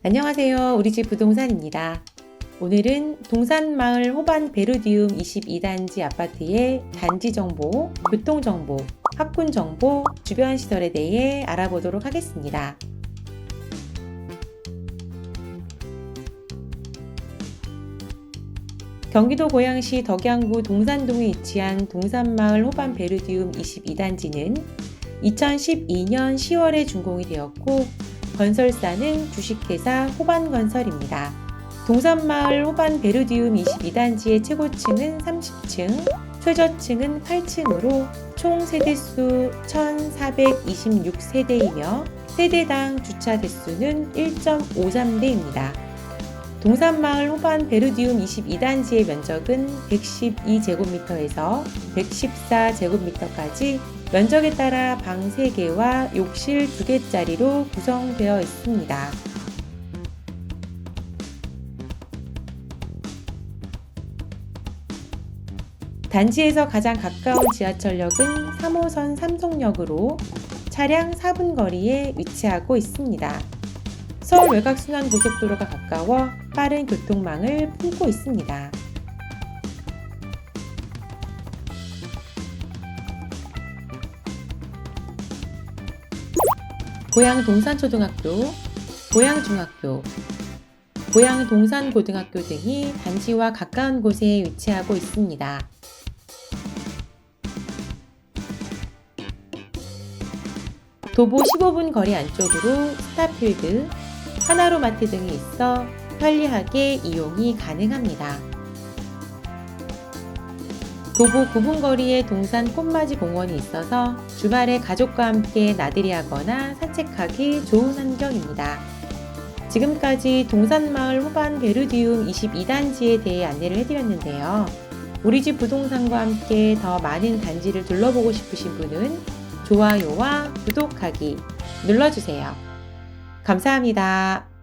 안녕하세요. 우리 집 부동산입니다. 오늘은 동산마을 호반 베르디움 22단지 아파트의 단지 정보, 교통 정보, 학군 정보, 주변 시설에 대해 알아보도록 하겠습니다. 경기도 고양시 덕양구 동산동에 위치한 동산마을 호반 베르디움 22단지는 2012년 10월에 준공이 되었고 건설사는 주식회사 호반건설입니다. 동산마을 호반 베르디움 22단지의 최고층은 30층, 최저층은 8층으로 총 세대수 1,426세대이며 세대당 주차 대수는 1.53대입니다. 동산마을 호반 베르디움 22단지의 면적은 112제곱미터에서 114제곱미터까지 면적에 따라 방 3개와 욕실 2개짜리로 구성되어 있습니다. 단지에서 가장 가까운 지하철역은 3호선 삼성역으로 차량 4분 거리에 위치하고 있습니다. 서울 외곽순환 고속도로가 가까워 빠른 교통망을 품고 있습니다. 고양 동산초등학교, 고양 중학교, 고양 동산고등학교 등이 단지와 가까운 곳에 위치하고 있습니다. 도보 15분 거리 안쪽으로 스타필드, 하나로마트 등이 있어 편리하게 이용이 가능합니다. 도보 9분 거리에 동산 꽃맞이 공원이 있어서 주말에 가족과 함께 나들이 하거나 산책하기 좋은 환경입니다. 지금까지 동산마을 후반 베르디움 22단지에 대해 안내를 해드렸는데요. 우리 집 부동산과 함께 더 많은 단지를 둘러보고 싶으신 분은 좋아요와 구독하기 눌러주세요. 감사합니다.